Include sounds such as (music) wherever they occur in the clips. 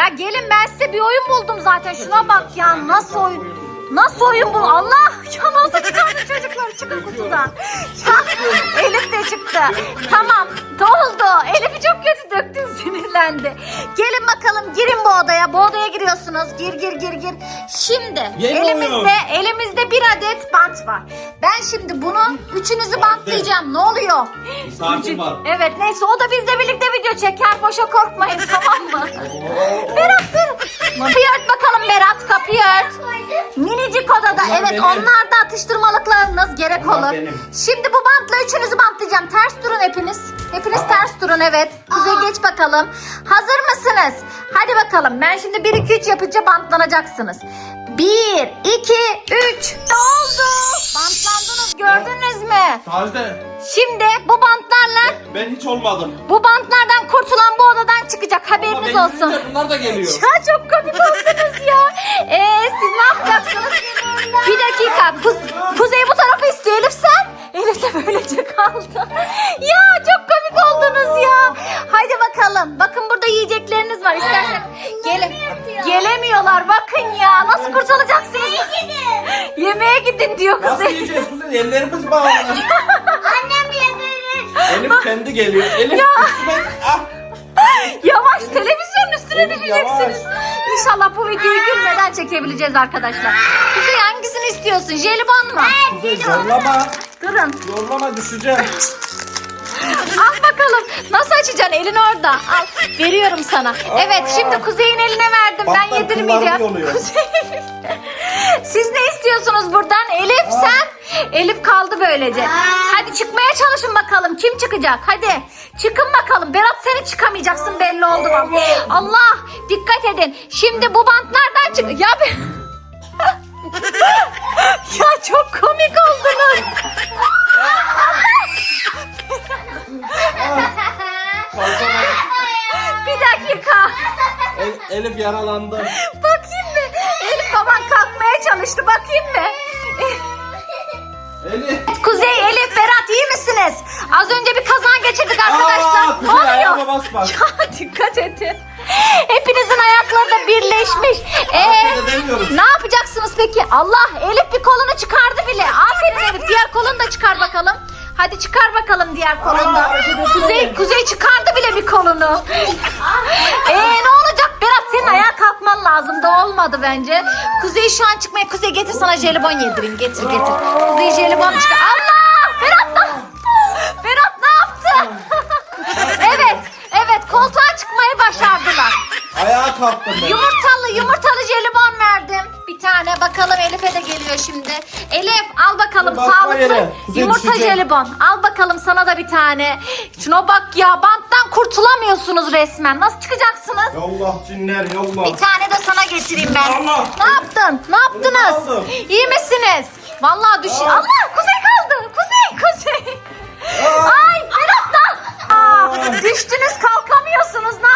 ya. Gelin ben size bir oyun buldum zaten. Şuna bak ya nasıl oyun. Nasıl oyun bu? Allah! Ya nasıl çıkardı çocuklar? Çıkın kutudan. Elif de çıktı. Tamam. Doldu. Elif'i çok kötü döktün sinirlendi. Gelin bakalım girin bu odaya. Bu odaya giriyorsunuz. Gir gir gir gir. Şimdi Yeni elimizde elimizde bir adet bant var. Ben şimdi bunu üçünüzü bantlayacağım. Ne oluyor? Misafir var. Evet neyse o da bizle birlikte video çeker. Boşa korkmayın tamam mı? Berat dur. Kapıyı ört bakalım Berat kapıyı ört. Minicik odada Bunlar evet benim. onlar da atıştırmalıklarınız gerek Bunlar olur. benim. Şimdi bu bantla üçünüzü bantlayacağım. Ters durun hepiniz. Hepiniz ters durun evet. Kuzey geç bakalım. Hazır mısınız? Hadi bakalım. Ben şimdi 1 2 3 yapınca bantlanacaksınız. 1 2 3 Oldu. Bantlandınız gördünüz mü? Sacide Şimdi bu bantlarla ben hiç olmadım. bu bantlardan kurtulan bu odadan çıkacak haberiniz Ama ben olsun. gidince bunlar da geliyor. Ya çok komik oldunuz ya. Ee, siz ne yapacaksınız? Bir dakika. Kuz- Kuzey bu tarafı istiyor Elif sen. Elif de böylece kaldı. ya çok komik oldunuz ya. Haydi bakalım. Bakın burada yiyecekleriniz var. İstersen gelin. Gelemiyorlar bakın ya. Nasıl kurtulacaksınız? Yemeğe gidin diyor Nasıl Kuzey. yiyeceğiz kuzey? Ellerimiz bağlı. (laughs) Annem yedirir. Elif kendi geliyor. Elif üstüme... Ah! Yavaş televizyonun üstüne Elif, düşeceksiniz. İnşallah bu videoyu gülmeden çekebileceğiz arkadaşlar. Kuzey hangisini istiyorsun? Jelibon mu? Kuzey zorlama. Durun. Zorlama düşeceğim. (laughs) Al bakalım. Nasıl açacaksın? Elin orada. Al. Veriyorum sana. Evet şimdi Kuzey'in eline verdim. Ben Bantlar yedirmeyeceğim. oluyor. Kuzey. Siz ne istiyorsunuz buradan? Elif sen. Elif kaldı böylece. Hadi çıkmaya çalışın bakalım. Kim çıkacak? Hadi. Çıkın bakalım. Berat seni çıkamayacaksın belli oldu bak. Allah dikkat edin. Şimdi bu bantlardan çık. Ya be... (laughs) ya çok komik oldunuz. (laughs) Bir dakika. El- Elif yaralandı. Bakayım mı? Elif baban kalkmaya çalıştı. Bakayım mı? Elif. Kuzey, Elif, Berat iyi misiniz? Az önce bir kazan geçirdik arkadaşlar. Aa, ayağıma basma. Ya dikkat edin. Hepinizin ayakları da birleşmiş. Ee, edemiyoruz. ne yapacaksınız peki? Allah Elif bir kolunu çıkardı bile. Aferin Elif. Diğer kolunu da çıkar bakalım. Hadi çıkar bakalım diğer kolunu da. Aa, hareket edemiyorum. Kuzey, Kuzey çıkardı bile bir kolunu. Ee ne olacak? Berat senin ayağa kalkman lazım da olmadı bence. Kuzey şu an çıkmaya. Kuzey getir sana jelibon yedireyim. Getir getir. Kuzey jelibon çıkar. Allah! Berat da... Berat ne yaptı? evet. Evet koltuğa çıkmayı başardılar. Ayağa kalktım ben. Yumurtalı yumurtalı jelibon verdim. Bir tane bakalım Elif'e de geliyor şimdi. Elif al bakalım Basma sağlıklı yere. Kuzey yumurta düşecek. jelibon. Al bakalım sana da bir tane. Şuna bak ya banttan kurtulamıyorsunuz resmen. Nasıl çıkacaksınız? Yallah cinler yallah. Bir tane de sana getireyim ben. Allah. Ne yaptın? Ne yaptınız? aldım. İyi misiniz? Vallahi düş. Aa. Allah kuzey kaldı. Kuzey kuzey. Ay Berat da. Aa, düştünüz kalkamıyorsunuz. Ne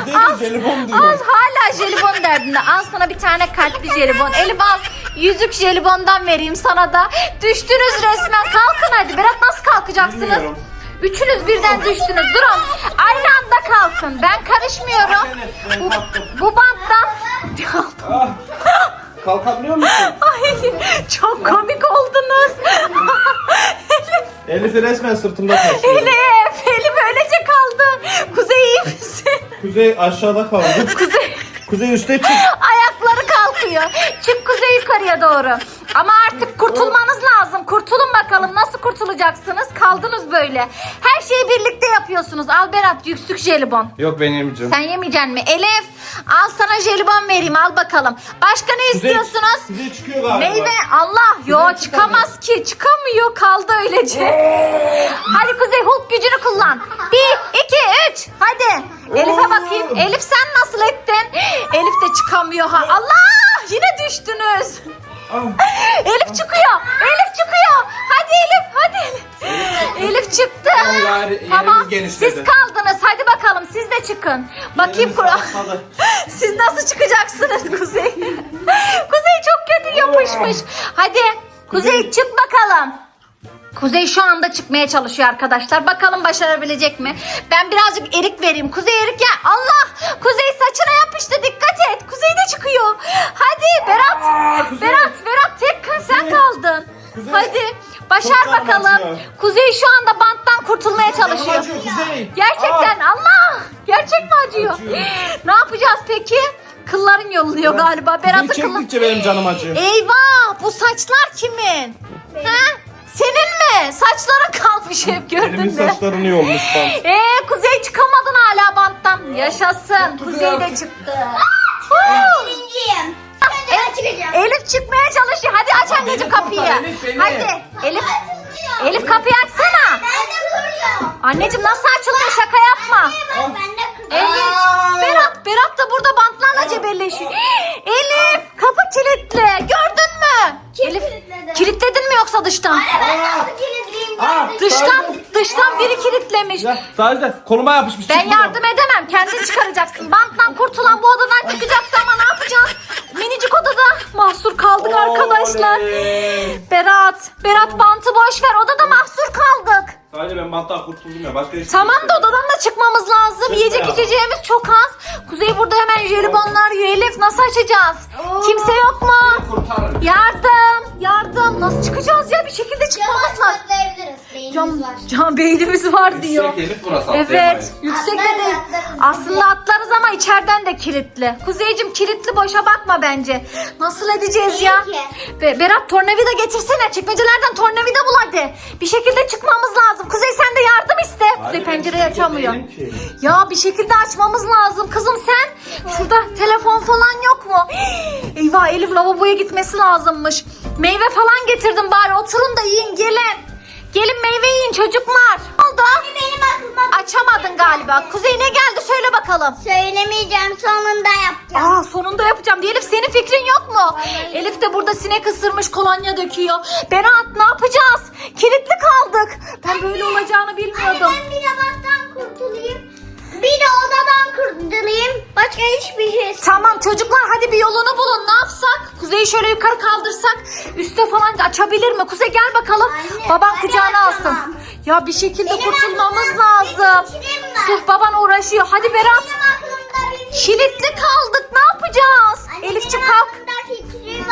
Kuzey de jelibon Al diyor. hala jelibon derdinde. Al sana bir tane kalpli jelibon. Elif al. Yüzük jelibondan vereyim sana da. Düştünüz resmen. Kalkın hadi. Berat nasıl kalkacaksınız? Bilmiyorum. Üçünüz birden düştünüz. Durun. Aynı anda kalkın. Ben karışmıyorum. Ben Bu, kalktım. bu banttan... Ah. Kalkabiliyor musun? (laughs) Ay çok komik oldunuz. Elif'i resmen sırtımda taşıyor. Elif, Elif Kuzey aşağıda kaldı. (laughs) Kuzey... Kuzey üste çık. Ayakları kalkıyor. Çık kuzey yukarıya doğru. Ama artık. Kurtulun bakalım. Nasıl kurtulacaksınız? Kaldınız böyle. Her şeyi birlikte yapıyorsunuz. Al Berat yüksük jelibon. Yok ben yemeyeceğim. Sen yemeyeceksin mi? Elif al sana jelibon vereyim al bakalım. Başka ne istiyorsunuz? Kuzey çıkıyor galiba. Meyve Allah yo Kuzey çıkamaz ki çıkamıyor kaldı öylece. Hadi Kuzey Hulk gücünü kullan. Bir iki üç hadi. Elif'e bakayım. Elif sen nasıl ettin? Elif de çıkamıyor ha. Allah yine düştünüz. Elif çıkıyor. Elif çıkıyor. Hadi Elif hadi Elif. Elif çıktı. Yer- yerimiz Tamam genişledi. siz kaldınız. Hadi bakalım siz de çıkın. Bakayım kura. (laughs) Siz nasıl çıkacaksınız Kuzey? (laughs) Kuzey çok kötü yapışmış. Hadi Kuzey Kuzey. çık bakalım. Kuzey şu anda çıkmaya çalışıyor arkadaşlar. Bakalım başarabilecek mi? Ben birazcık erik vereyim. Kuzey erik ya. Allah! Kuzey saçına yapıştı. Dikkat et. Kuzey de çıkıyor. Hadi Berat. Aa, Kuzey. Berat, Berat tek kal sen kaldın. Kuzey. Hadi. Başar bakalım. acıyor. Kuzey şu anda banttan kurtulmaya çalışıyor. Acıyor, Kuzey. Gerçekten Allah! Gerçek mi acıyor? Acıyor. (gasps) ne yapacağız peki? Kılların yolluyor galiba. Berat'ın çektikçe benim canım acıyor. Eyvah! Bu saçlar kimin? Ha? Senin mi? Saçların kalmış hep gördün Elimin mü? saçlarını yolmuş bant. Ee, Kuzey çıkamadın hala banttan. Yaşasın. Kuzey Kuzey de çıktı. Huu! Birinciyim. Şimdi ben çıkacağım. Elif çıkmaya çalışıyor. Hadi aç anneciğim beni kapıyı. kurtar, Elif, beni. Hadi. Elif, Açılmıyor. Elif kapıyı açsana. Ben de kuracağım. Anneciğim nasıl açılıyor? Şaka yapma. Bak ben de kuracağım. Evet. Aa! Berat, Berat da burada bantlarla cebelleşiyor. Elif, kapı kilitli. Gördün mü? Kim Elif, kilitledi? kilitledin mi yoksa dıştan? Anne ben kapı kilitliyim. Aa, Dıştan, dıştan biri kilitlemiş. Ya sadece koluma yapışmış. Ben çıkmıyor. yardım edemem. Kendin çıkaracaksın. Banttan kurtulan bu odadan çıkacaktı ama ne yapacağız? Minicik odada mahsur kaldık arkadaşlar. Oley. Berat, Berat bantı boş ver. Odada mahsur kaldık. Sadece ben banttan kurtuldum ya. Başka hiç Tamam da odadan da çıkmamız lazım. Çıkma Yiyecek ya. içeceğimiz çok az. Kuzey burada hemen jelibonlar yiyor. Elif nasıl açacağız? Oo. Kimse yok mu? kurtarın. Yardım, yardım. Nasıl çıkacağız ya? Bir şekilde çıkmamız Can, var. can beynimiz var diyor. Yüksek Elif burası. Evet, atlayamayız. yüksekte Atlarız, de atlarız. aslında atlarız ama içeriden de kilitli. Kuzeycim kilitli boşa bakma bence. Nasıl edeceğiz ya? Peki. Be Berat tornavida getirsene. Çekmecelerden tornavida bul hadi. Bir şekilde çıkmamız lazım. Kuzey sen de yardım iste. Kuzey Hayır, pencereyi açamıyor. değilim ki. Ya bir şekilde açmamız lazım. Kızım sen şurada telefon falan yok mu? (gasps) Eyvah Elif lavaboya gitmesi lazımmış. Meyve falan getirdim bari. Oturun da yiyin gelin. Çocuklar. Oldu? Benim aklıma Açamadın galiba. Kuzey ne geldi söyle bakalım. söylemeyeceğim sonunda yapacağım. Aa sonunda yapacağım diye Elif senin fikrin yok mu? Vallahi. Elif de burada sinek ısırmış kolonya döküyor. Berat ne yapacağız? Kilitli kaldık. Ben böyle olacağını Anne bilmiyordum. ben bir kurtulayım. Bir de odadan kurtulayım. Başka hiçbir şey Tamam çocuklar hadi bir yolunu bulun. Ne yapsak? Kuzey'i şöyle yukarı kaldırsak üste falan açabilir mi? Kuzey gel bakalım. Anne, baban kucağına alsın. açamam. Ya bir şekilde Benim kurtulmamız aklımda lazım. bir fikrim var. Dur baban uğraşıyor. Hadi Berat. Benim aklımda bir fikrim Kilitli kaldık. Ne yapacağız? Anne, benim kalk. aklımda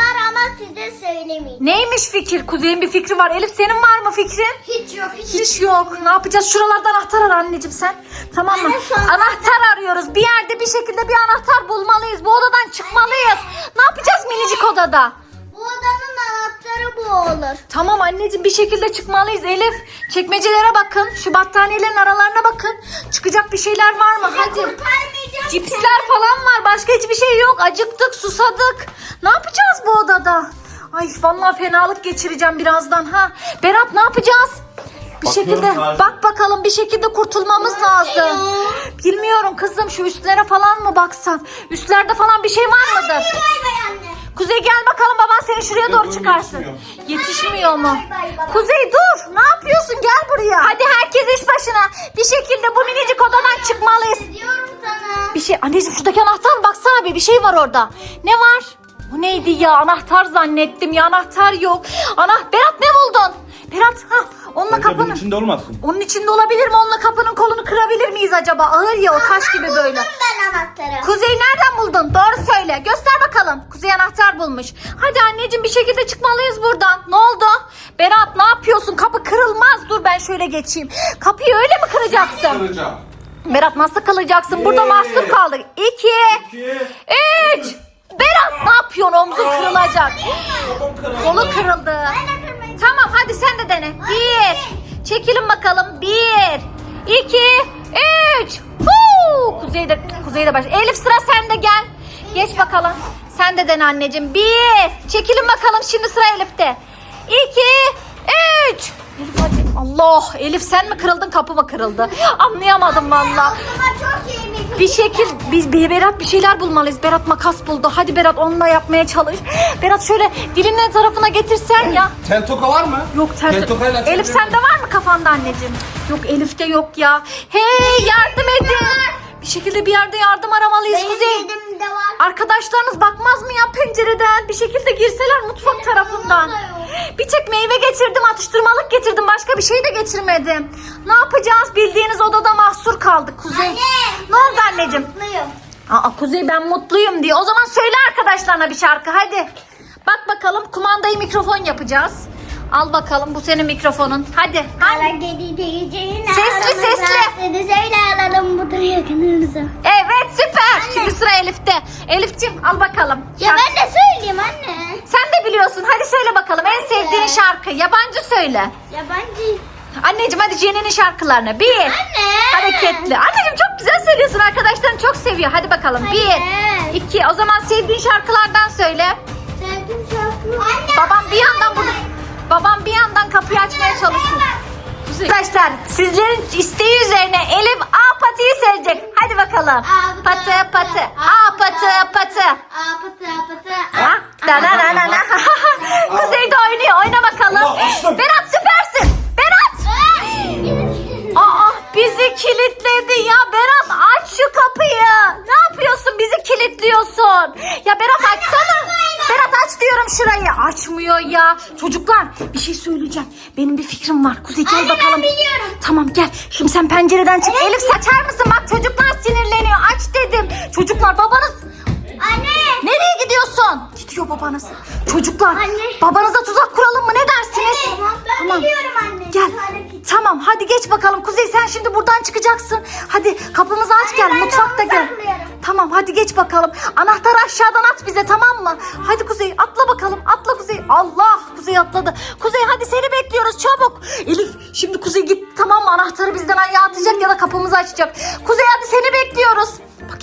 var ama size söylemeyeceğim. Neymiş fikir? Kuzey'in bir fikri var. Elif senin var mı fikrin? Hiç yok. Hiç, Hiç yok. Ne yapacağız? Şuralarda anahtar ar anneciğim sen. Tamam mı? Anne, Anahtar arıyoruz. Bir yerde bir şekilde bir anahtar bulmalıyız. Bu odadan çıkmalıyız. Ne yapacağız minicik odada? Bu odanın anahtarı bu olur. Tamam anneciğim bir şekilde çıkmalıyız Elif. Çekmecelere bakın. Şu battaniyelerin aralarına bakın. Çıkacak bir şeyler var mı? Hadi. Kurtarmayacağım. Cipsler falan var. Başka hiçbir şey yok. Acıktık, susadık. Ne yapacağız bu odada? Ay vallahi fenalık geçireceğim birazdan ha. Berat ne yapacağız? Bir Bakıyorum şekilde sadece. bak bakalım bir şekilde kurtulmamız lazım. Bilmiyorum kızım şu üstlere falan mı baksam? Üstlerde falan bir şey var mıdır? Kuzey gel bakalım baban seni şuraya doğru çıkarsın. yetişmiyor. Mu? Kuzey dur. Ne yapıyorsun? Gel buraya. Hadi herkes iş başına. Bir şekilde bu minicik odadan çıkmalıyız. Diyorum sana. Bir şey anneciğim şuradaki anahtar mı? baksana bir bir şey var orada. Ne var? Bu neydi ya? Anahtar zannettim ya. Anahtar yok. Ana Berat ne buldun? Berat ha onunla Bence bunun kapının. içinde olmasın. Onun içinde olabilir mi? Onunla kapının kolunu kırabilir miyiz acaba? Ağır ya o taş gibi böyle. Buldum ben anahtarı. Kuzey nereden buldun? Doğru söyle. Göster bakalım. Kuzey anahtar bulmuş. Hadi anneciğim bir şekilde çıkmalıyız buradan. Ne oldu? Berat ne yapıyorsun? Kapı kırılmaz. Dur ben şöyle geçeyim. Kapıyı öyle mi kıracaksın? Kıracağım. Berat nasıl kılacaksın? Burada Bir. mahsur kaldık. İki, İki. üç. Berat ne yapıyorsun? Omzun kırılacak. Kolu kırıldı. Tamam hadi sen de dene. Bir. Çekilin bakalım. Bir, iki, üç. Huu! Kuzeyde, kuzeyde baş. Elif sıra sende gel. Geç bakalım. Sen de dene anneciğim. Bir. Çekilin bakalım şimdi sıra Elif'te. İki, üç. Elif hadi. Allah. Elif sen mi kırıldın kapı mı kırıldı? Anlayamadım valla. Bir şekil biz bir Berat bir şeyler bulmalıyız. Berat makas buldu. Hadi Berat onunla yapmaya çalış. Berat şöyle dilinin tarafına getirsen ya. Tel toka var mı? Yok ters. Tel tokayla Elif açabilir sende var mı kafanda anneciğim? Yok Elif'te yok ya. Hey yardım edin. Bir şekilde bir yerde yardım aramalıyız Benim Kuzey. dedim de var. Arkadaşlarınız bakmaz mı ya pencereden? Bir şekilde girseler mutfak tarafından. da yok. Bir tek meyve getirdim, atıştırmalık getirdim. Başka bir şey de getirmedim. Ne yapacağız? Bildiğiniz odada mahsur kaldık Kuzey. Anne. Ne oldu anneciğim? Mutluyum. Aa Kuzey ben mutluyum diye. O zaman söyle arkadaşlarına bir şarkı hadi. Bak bakalım kumandayı mikrofon yapacağız. Al bakalım bu senin mikrofonun. Hadi. Hala geri diyeceğine Sesli, sesli. Seni söyle alalım bu da yakınımıza. Evet süper. Şimdi sıra Elif'te. Elif'ciğim al bakalım. Ya Şarkı- ben de söyleyeyim anne. Sen de biliyorsun. Hadi söyle bakalım en sevdiğin şarkı. Yabancı söyle. Yabancı. Anneciğim hadi Jenny'nin şarkılarını. Bir. Anne. Hareketli. Anneciğim çok güzel söylüyorsun. Arkadaşların çok seviyor. Hadi bakalım. Hayır. Bir. iki. O zaman sevdiğin şarkılardan söyle. Sevdim şarkı. Anne. Babam bir yandan burada. Babam bir yandan kapıyı açmaya çalışıyor. Arkadaşlar sizlerin isteği üzerine Elif A patiyi sevecek. Hadi bakalım. A patı, Patı. A patı patı. Aa patı patı. Ha? Da da da da da. (laughs) Kuzey de oynuyor. Oyna bakalım. Berat süpersin. Berat. Aa bizi kilitledi ya Berat aç şu kapıyı. Ne yapıyorsun bizi kilitliyorsun. Ya Berat açsana. Aç diyorum şurayı. Açmıyor ya. Çocuklar bir şey söyleyeceğim. Benim bir fikrim var. Kuzey gel Anne, ben bakalım. biliyorum. Tamam gel. Şimdi sen pencereden çık. Elif saçar mısın? Bak çocuklar sinirleniyor. Aç dedim. Çocuklar babanız gidiyorsun? Gidiyor babanız. Çocuklar Anne. babanıza tuzak kuralım mı ne dersiniz? Tamam ben biliyorum anne. Gel. Tamam hadi geç bakalım. Kuzey sen şimdi buradan çıkacaksın. Hadi kapımızı aç Anne, gel. de Mutfakta onu gel. saklıyorum. Tamam hadi geç bakalım. Anahtarı aşağıdan at bize tamam mı? Hadi Kuzey atla bakalım. Atla Kuzey. Allah Kuzey atladı. Kuzey hadi seni bekliyoruz çabuk. Elif şimdi Kuzey git tamam mı? Anahtarı bizden ayağa atacak ya da kapımızı açacak. Kuzey hadi seni bekliyoruz.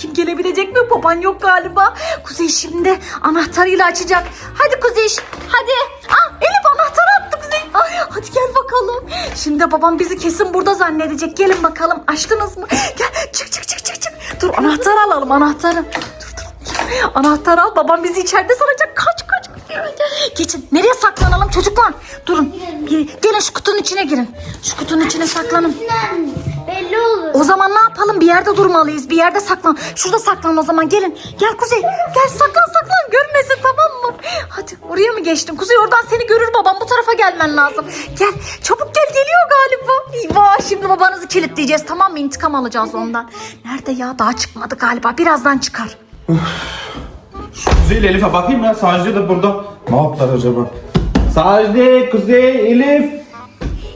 Bakayım gelebilecek mi? Baban yok galiba. Kuzey şimdi anahtarıyla açacak. Hadi Kuzey hadi. Ah Elif anahtarı attı Kuzey. Ay, hadi gel bakalım. Şimdi babam bizi kesin burada zannedecek. Gelin bakalım açtınız mı? Gel çık çık çık çık çık. Dur anahtarı alalım anahtarı. Dur dur. Anahtarı al babam bizi içeride sanacak. Kaç kaç. Geçin. Nereye saklanalım çocuklar? Durun. Gelin şu kutunun içine girin. Şu kutunun içine saklanın. Belli olur. O zaman ne yapalım? Bir yerde durmalıyız. Bir yerde saklan. Şurada saklan o zaman. Gelin. Gel Kuzey. Gel saklan saklan. Görmesin tamam mı? Hadi oraya mı geçtin? Kuzey oradan seni görür babam. Bu tarafa gelmen lazım. Gel. Çabuk gel. Geliyor galiba. Eyvah şimdi babanızı kilitleyeceğiz. Tamam mı? İntikam alacağız ondan. Nerede ya? Daha çıkmadı galiba. Birazdan çıkar. Kuzey ile Elif'e bakayım ya. Sacide de burada. Ne yaptılar acaba? Sacide, Kuzey, Elif.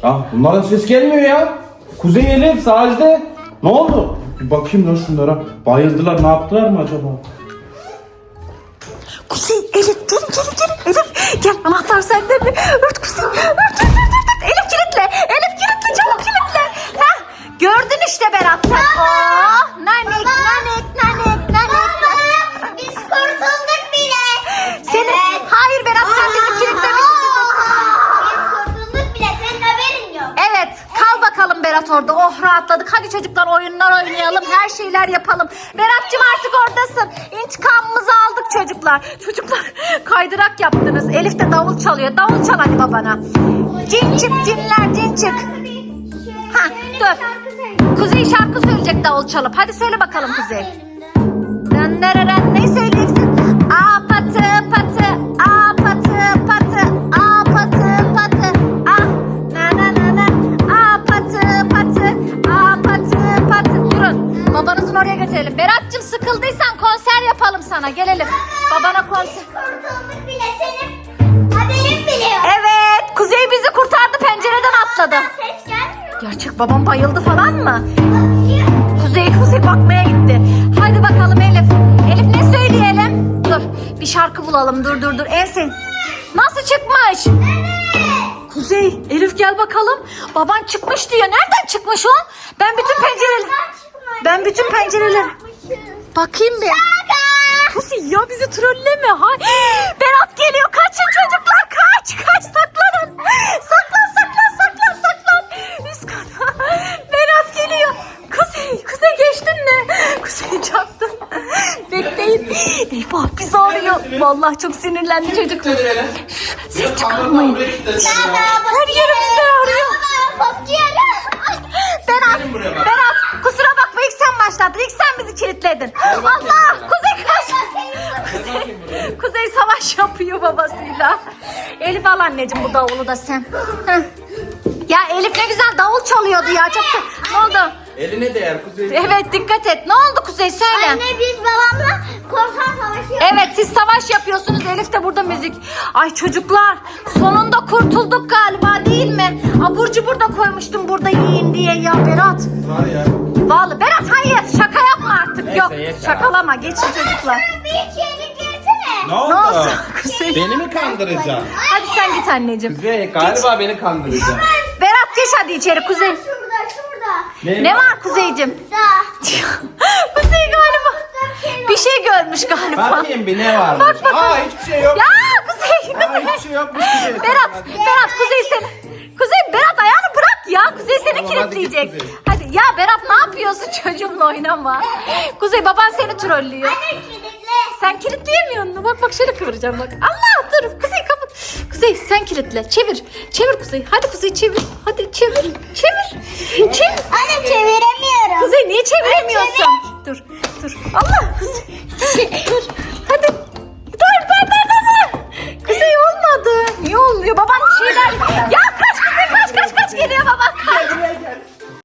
Ah bunların ses gelmiyor ya. Kuzey, Elif, Sacide. Ne oldu? Bir bakayım lan şunlara. Bayıldılar. Ne yaptılar mı acaba? Kuzey, Elif gelin gelin gelin. Elif gel anahtar sende mi? Ört Kuzey. Ört ört ört ört. Elif kilitle. Elif kilitle çabuk kilitle. Heh, gördün işte Berat sen. Oh, nanik nanik nanik nanik. Baba biz kurtulduk orada. Oh rahatladık. Hadi çocuklar oyunlar oynayalım. Her şeyler yapalım. Berat'cığım artık oradasın. İntikamımızı aldık çocuklar. Çocuklar (laughs) kaydırak yaptınız. Elif de davul çalıyor. Davul çal hadi babana. Cin çık cinler cin çık. Ha, dur. Kuzey şarkı söyleyecek davul çalıp. Hadi söyle bakalım Kuzey. Dön dön ne söyleyeceksin? A patı patı, a babam bayıldı falan mı? Kuzey Kuzey bakmaya gitti. Hadi bakalım Elif. Elif ne söyleyelim? Dur bir şarkı bulalım. Dur dur dur. Sev. Nasıl çıkmış? Kuzey Elif gel bakalım. Baban çıkmış diyor. Nereden çıkmış o? Ben bütün pencereleri... Ben bütün pencereleri... Bakayım bir. Kuzey ya bizi trolleme. Ha. (gasps) Berat geliyor. Kaçın çocuklar. Kaç. Kaç Eyvah bizi arıyor. Vallahi çok sinirlendi çocuklar. Ses çıkarmayın. Her yerimizde arıyor. Bak. Berat kusura bakma ilk sen başlattın. İlk sen bizi kilitledin. Allah Kuzey kaç. Kuzey, Kuzey savaş yapıyor babasıyla. Elif al anneciğim bu davulu da sen. Heh. Ya Elif ne güzel davul çalıyordu ya. Çok da... Ne oldu? Eline değer Kuzey. Evet dikkat et. Ne oldu Kuzey söyle. Anne biz babamla korsan savaşı yaptık. Evet siz savaş yapıyorsunuz. Elif de burada müzik. Ay çocuklar sonunda kurtulduk galiba değil mi? Abur cubur da koymuştum burada yiyin diye ya Berat. Var ya. Vallahi Berat hayır şaka yapma artık. Neyse, Yok yeter. şakalama geçin çocuklar. Bir içeri girsene. Ne oldu? Ne oldu? Kuzey. Beni mi kandıracaksın? Hadi sen git anneciğim. Kuzey galiba beni kandıracaksın. Berat geç hadi içeri Kuzey. Şurada şurada. Ne var Kuzeycim? Da. (laughs) Kuzey galiba bir şey görmüş galiba. Bakayım bir ne varmış. Bak bakalım. Aa hiçbir şey yok. Ya Kuzey, Aa, hiçbir şey yokmuş Kuzey. Berat, Berat Kuzey seni. Kuzey Berat ayağını bırak ya. Kuzey seni Tamam, hadi git kilitleyecek. Kuzey. Hadi ya Berat ne yapıyorsun çocuğumla oynama. Kuzey baban seni trollüyor. Anne. Sen kilitleyemiyor musun? Bak bak şöyle kıvıracağım bak. Allah dur. Kuzey kapat. Kuzey sen kilitle. Çevir. Çevir Kuzey. Hadi Kuzey çevir. Hadi çevir. Çevir. Çevir. Anne çeviremiyorum. Kuzey niye çeviremiyorsun? dur. Allah! dur. Hadi. Dur dur dur dur. Kuzey olmadı. Niye olmuyor? Baban bir şeyler... ya kaç Kuzey kaç kaç kaç geliyor baban. Kaç.